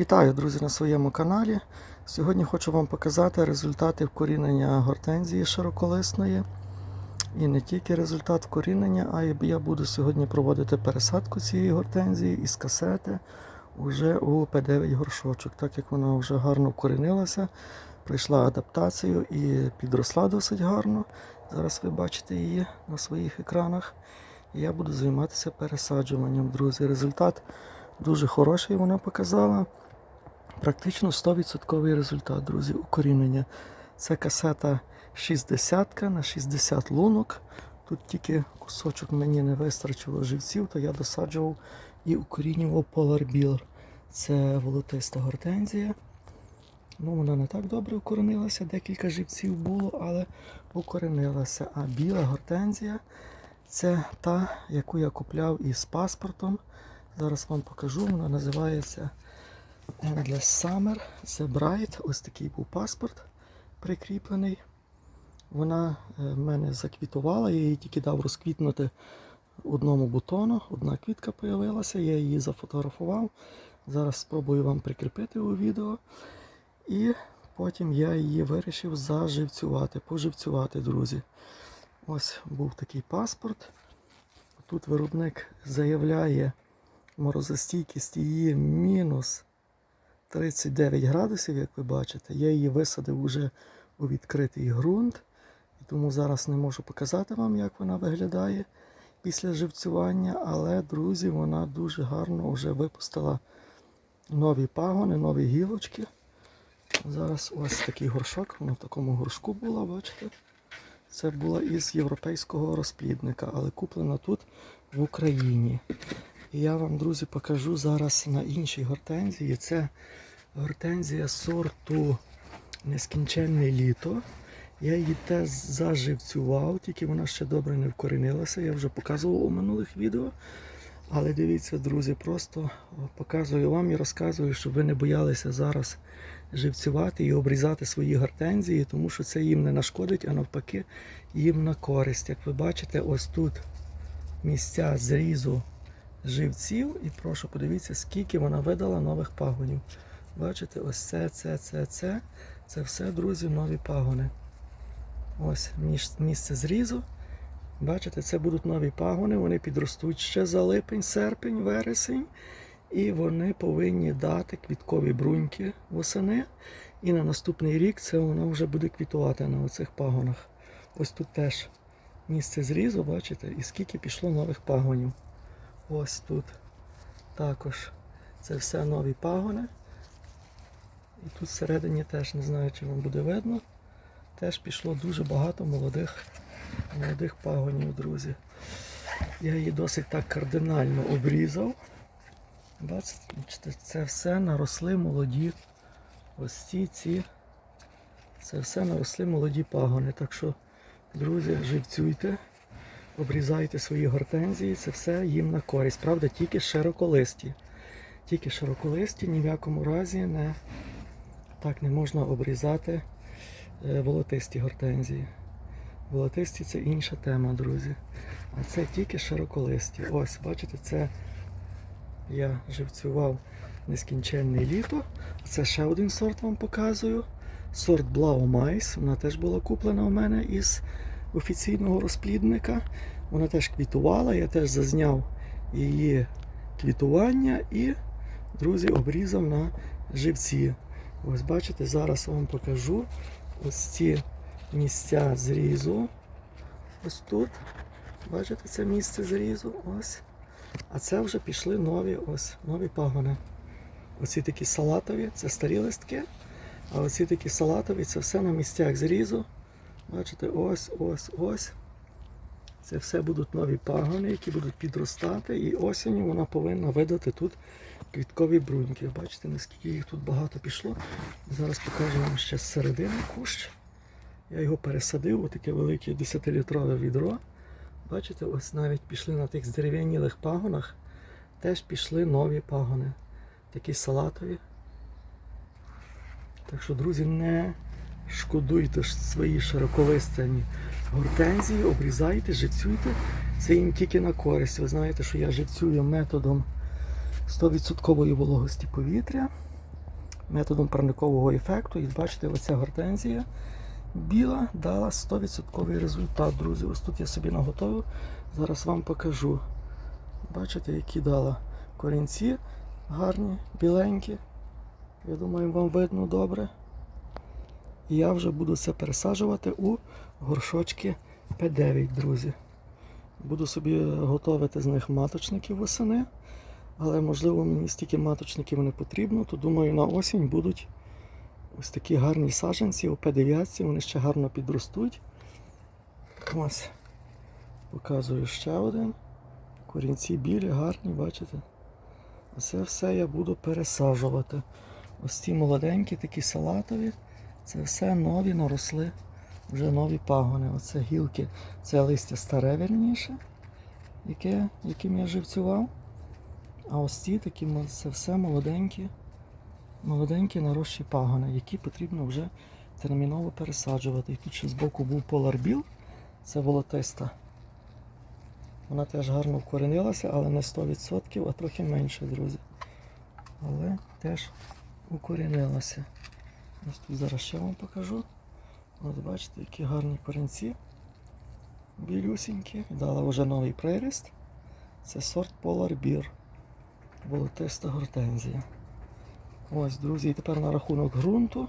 Вітаю, друзі, на своєму каналі. Сьогодні хочу вам показати результати вкорінення гортензії широколисної. І не тільки результат вкорінення, а я буду сьогодні проводити пересадку цієї гортензії із касети уже у П9 горшочок, так як вона вже гарно вкорінилася, пройшла адаптацію і підросла досить гарно. Зараз ви бачите її на своїх екранах. Я буду займатися пересаджуванням, друзі. Результат дуже хороший вона показала. Практично 100% результат, друзі, укорінення. Це касета 60 на 60 лунок. Тут тільки кусочок мені не вистачило живців, то я досаджував і укорінював Polar Beer. Це волотиста гортензія. Ну, вона не так добре укоренилася, декілька живців було, але укоренилася. А біла гортензія це та, яку я купляв із паспортом. Зараз вам покажу, вона називається Endless Summer The Bright. Ось такий був паспорт прикріплений. Вона е, в мене заквітувала, я її тільки дав розквітнути одному бутону. Одна квітка з'явилася, я її зафотографував. Зараз спробую вам прикріпити у відео. І потім я її вирішив заживцювати, поживцювати, друзі. Ось був такий паспорт. Тут виробник заявляє морозостійкість її мінус 39 градусів, як ви бачите. Я її висадив уже у відкритий ґрунт. І тому зараз не можу показати вам, як вона виглядає після живцювання. Але, друзі, вона дуже гарно вже випустила нові пагони, нові гілочки. Зараз ось такий горшок, вона в такому горшку була, бачите? Це була із європейського розплідника, але куплена тут в Україні. Я вам, друзі, покажу зараз на іншій гортензії. Це гортензія сорту Нескінченне літо. Я її теж заживцював, тільки вона ще добре не вкорінилася. Я вже показував у минулих відео. Але дивіться, друзі, просто показую вам і розказую, щоб ви не боялися зараз живцювати і обрізати свої гортензії, тому що це їм не нашкодить, а навпаки, їм на користь. Як ви бачите, ось тут місця зрізу живців. І прошу подивіться, скільки вона видала нових пагонів. Бачите, ось це, це, це, це. Це все, друзі, нові пагони. Ось місце зрізу. Бачите, це будуть нові пагони, вони підростуть ще за липень, серпень, вересень. І вони повинні дати квіткові бруньки восени. І на наступний рік це воно вже буде квітувати на оцих пагонах. Ось тут теж місце зрізу, бачите, і скільки пішло нових пагонів. Ось тут також це все нові пагони. І тут всередині теж не знаю, чи вам буде видно. Теж пішло дуже багато молодих, молодих пагонів, друзі. Я її досить так кардинально обрізав. Бачите, це все наросли молоді. Ось ці, ці. Це все наросли молоді пагони. Так що, друзі, живцюйте, обрізайте свої гортензії, це все їм на користь. Правда, тільки широколисті. Тільки широколисті, ні в якому разі не так не можна обрізати е, волотисті гортензії. Волотисті це інша тема, друзі. А це тільки широколисті. Ось, бачите, це я живцював нескінченне літо. Це ще один сорт вам показую. Сорт Blaumais. Вона теж була куплена у мене із офіційного розплідника. Вона теж квітувала, я теж зазняв її квітування і, друзі, обрізав на живці. Ось бачите, зараз вам покажу ось ці місця зрізу. Ось тут. Бачите, це місце зрізу. Ось. А це вже пішли нові ось, нові пагони. Оці такі салатові, це старі листки. А оці такі салатові це все на місцях зрізу. Бачите, ось, ось, ось. Це все будуть нові пагони, які будуть підростати. І осінню вона повинна видати тут квіткові бруньки. Бачите, наскільки їх тут багато пішло. Зараз покажу вам ще з середини кущ. Я його пересадив у таке велике 10-літрове відро. Бачите, ось навіть пішли на тих здерев'янілих пагонах, теж пішли нові пагони. Такі салатові. Так що, друзі, не шкодуйте свої широколистяні гортензії, обрізайте, живцюйте. Це їм тільки на користь. Ви знаєте, що я живцюю методом 100% вологості повітря. методом парникового ефекту. І бачите, оця гортензія біла дала 100% результат, друзі. Ось тут я собі наготовив. Зараз вам покажу. Бачите, які дала корінці гарні, біленькі. Я думаю, вам видно добре. І я вже буду це пересаджувати у горшочки П9, друзі. Буду собі готувати з них маточників восени. Але можливо мені стільки маточників не потрібно, то думаю на осінь будуть ось такі гарні саджанці у П9, вони ще гарно підростуть. Ось. Показую ще один. Корінці білі, гарні, бачите? Це все я буду пересаджувати. Ось ці молоденькі, такі салатові. Це все нові наросли, вже нові пагони. Оце гілки, це листя старе вірніше, яке, яким я живцював. А ось ці такі це все молоденькі, молоденькі нарощі пагони, які потрібно вже терміново пересаджувати. І тут ще збоку був поларбіл, це волотиста. Вона теж гарно вкоренилася, але не 100%, а трохи менше, друзі. Але теж укорінилася. Ось зараз ще вам покажу. От бачите, які гарні корінці. Білюсінькі. Дала вже новий приріст. Це сорт Polar Beer. Волотиста гортензія. Ось, друзі, і тепер на рахунок ґрунту.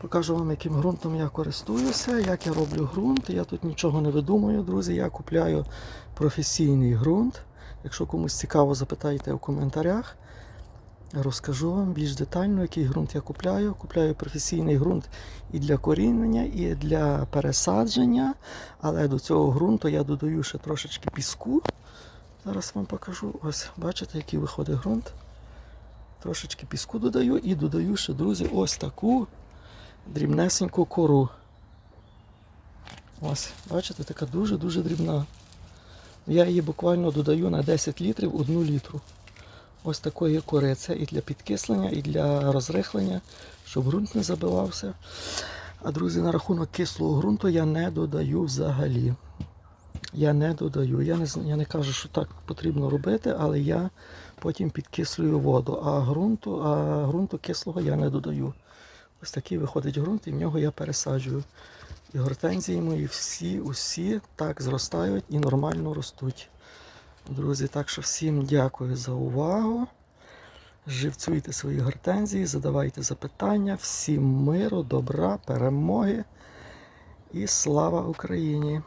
Покажу вам, яким ґрунтом я користуюся, як я роблю ґрунт. Я тут нічого не видумую, друзі. Я купляю професійний ґрунт. Якщо комусь цікаво, запитайте у коментарях. Розкажу вам більш детально, який ґрунт я купляю. Купляю професійний ґрунт і для корінення, і для пересадження. Але до цього ґрунту я додаю ще трошечки піску. Зараз вам покажу. Ось, бачите, який виходить ґрунт. Трошечки піску додаю і додаю ще, друзі, ось таку дрібнесеньку кору. Ось, бачите, така дуже-дуже дрібна. Я її буквально додаю на 10 літрів 1 літру. Ось такої кори. І для підкислення, і для розрихлення, щоб ґрунт не забивався. А друзі, на рахунок кислого ґрунту я не додаю взагалі. Я не додаю. Я не, я не кажу, що так потрібно робити, але я потім підкислюю воду. А ґрунту, а ґрунту кислого я не додаю. Ось такий виходить ґрунт, і в нього я пересаджую. І гортензії мої всі, усі так зростають і нормально ростуть. Друзі, так що всім дякую за увагу. Живцюйте свої гортензії, задавайте запитання. Всім миру, добра, перемоги і слава Україні!